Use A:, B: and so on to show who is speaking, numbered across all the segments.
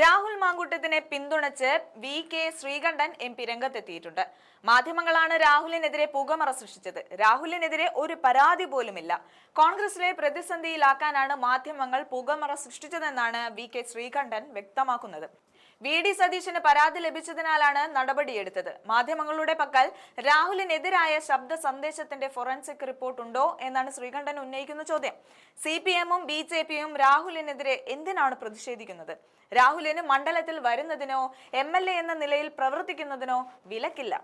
A: രാഹുൽ മാങ്കുട്ടത്തിനെ പിന്തുണച്ച് V K Sreekandan M P രംഗത്തെത്തിയിട്ടുണ്ട്. മാധ്യമങ്ങളാണ് രാഹുലിനെതിരെ പുകമറ സൃഷ്ടിച്ചത്. രാഹുലിനെതിരെ ഒരു പരാതി പോലുമില്ല. കോൺഗ്രസിലെ പ്രതിസന്ധിയിലാക്കാനാണ് മാധ്യമങ്ങൾ പുകമറ സൃഷ്ടിച്ചതെന്നാണ് വി കെ ശ്രീകണ്ഠൻ വ്യക്തമാക്കുന്നത്. വി ഡി സതീശന് പരാതി ലഭിച്ചതിനാലാണ് നടപടിയെടുത്തത്. മാധ്യമങ്ങളുടെ പക്കൽ രാഹുലിനെതിരായ ശബ്ദ സന്ദേശത്തിന്റെ ഫോറൻസിക് റിപ്പോർട്ട് ഉണ്ടോ എന്നാണ് ശ്രീകണ്ഠൻ ഉന്നയിക്കുന്ന ചോദ്യം. സി പി എമ്മും ബി ജെ പിയും രാഹുലിനെതിരെ എന്തിനാണ് പ്രതിഷേധിക്കുന്നത്? രാഹുലിന് മണ്ഡലത്തിൽ വരുന്നതിനോ എം എൽ എ എന്ന നിലയിൽ പ്രവർത്തിക്കുന്നതിനോ വിലക്കില്ല.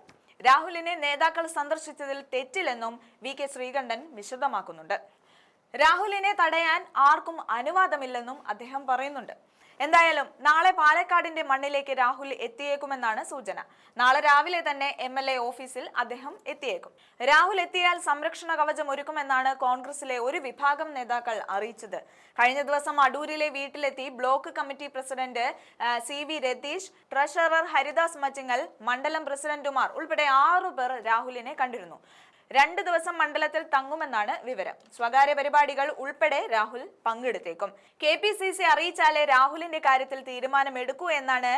A: രാഹുലിനെ നേതാക്കൾ സന്ദർശിച്ചതിൽ തെറ്റില്ലെന്നും വി കെ ശ്രീകണ്ഠൻ വിശദമാക്കുന്നുണ്ട്. രാഹുലിനെ തടയാൻ ആർക്കും അനുവാദമില്ലെന്നും അദ്ദേഹം പറയുന്നുണ്ട്. എന്തായാലും നാളെ പാലക്കാടിന്റെ മണ്ണിലേക്ക് രാഹുൽ എത്തിയേക്കുമെന്നാണ് സൂചന. നാളെ രാവിലെ തന്നെ എം ഓഫീസിൽ അദ്ദേഹം എത്തിയേക്കും. രാഹുൽ എത്തിയാൽ സംരക്ഷണ കവചം ഒരുക്കുമെന്നാണ് കോൺഗ്രസിലെ ഒരു വിഭാഗം നേതാക്കൾ അറിയിച്ചത്. കഴിഞ്ഞ ദിവസം അടൂരിലെ വീട്ടിലെത്തി block committee president C V Ratheesh treasurer Haridas മറ്റിങ്ങൽ മണ്ഡലം പ്രസിഡന്റുമാർ ഉൾപ്പെടെ ആറു പേർ രാഹുലിനെ കണ്ടിരുന്നു. രണ്ട് ദിവസം മണ്ഡലത്തിൽ തങ്ങുമെന്നാണ് വിവരം. സ്വകാര്യ പരിപാടികൾ ഉൾപ്പെടെ രാഹുൽ പങ്കെടുത്തേക്കും. കെ പി സി സി അറിയിച്ചാലേ രാഹുലിന്റെ കാര്യത്തിൽ തീരുമാനമെടുക്കൂ എന്നാണ്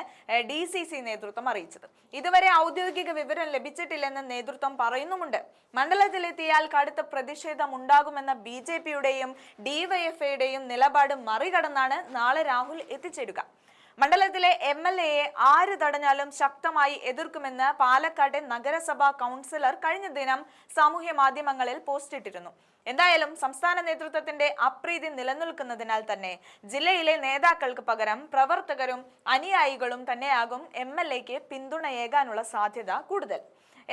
A: ഡി സി സി നേതൃത്വം അറിയിച്ചത്. ഇതുവരെ ഔദ്യോഗിക വിവരം ലഭിച്ചിട്ടില്ലെന്ന് നേതൃത്വം പറയുന്നുമുണ്ട്. മണ്ഡലത്തിലെത്തിയാൽ കടുത്ത പ്രതിഷേധം ഉണ്ടാകുമെന്ന ബി ജെ പിയുടെയും ഡിവൈഎഫ്ഐയുടെയും നിലപാട് മറികടന്നാണ് നാളെ രാഹുൽ എത്തിച്ചേരുക. മണ്ഡലത്തിലെ എം എൽ എയെ ആര് തടഞ്ഞാലും ശക്തമായി എതിർക്കുമെന്ന് പാലക്കാട് നഗരസഭാ കൗൺസിലർ കഴിഞ്ഞ ദിനം സാമൂഹ്യ മാധ്യമങ്ങളിൽ പോസ്റ്റ് ഇട്ടിരുന്നു. എന്തായാലും സംസ്ഥാന നേതൃത്വത്തിന്റെ അപ്രീതി നിലനിൽക്കുന്നതിനാൽ തന്നെ ജില്ലയിലെ നേതാക്കൾക്ക് പകരം പ്രവർത്തകരും അനുയായികളും തന്നെയാകും എം എൽ എക്ക് പിന്തുണയേകാനുള്ള സാധ്യത കൂടുതൽ.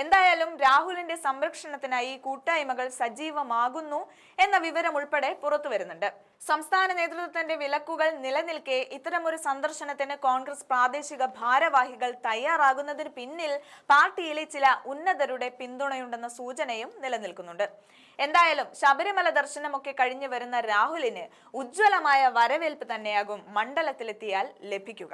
A: എന്തായാലും രാഹുലിന്റെ സംരക്ഷണത്തിനായി കൂട്ടായ്മകൾ സജീവമാകുന്നു എന്ന വിവരം ഉൾപ്പെടെ പുറത്തു വരുന്നുണ്ട്. സംസ്ഥാന നേതൃത്വത്തിന്റെ വിലക്കുകൾ നിലനിൽക്കെ ഇത്തരമൊരു സന്ദർശനത്തിന് കോൺഗ്രസ് പ്രാദേശിക ഭാരവാഹികൾ തയ്യാറാകുന്നതിന് പിന്നിൽ പാർട്ടിയിലെ ചില ഉന്നതരുടെ പിന്തുണയുണ്ടെന്ന സൂചനയും നിലനിൽക്കുന്നുണ്ട്. എന്തായാലും ശബരിമല ദർശനമൊക്കെ കഴിഞ്ഞു വരുന്ന രാഹുലിന് ഉജ്ജ്വലമായ വരവേൽപ്പ് തന്നെയാകും മണ്ഡലത്തിലെത്തിയാൽ ലഭിക്കുക.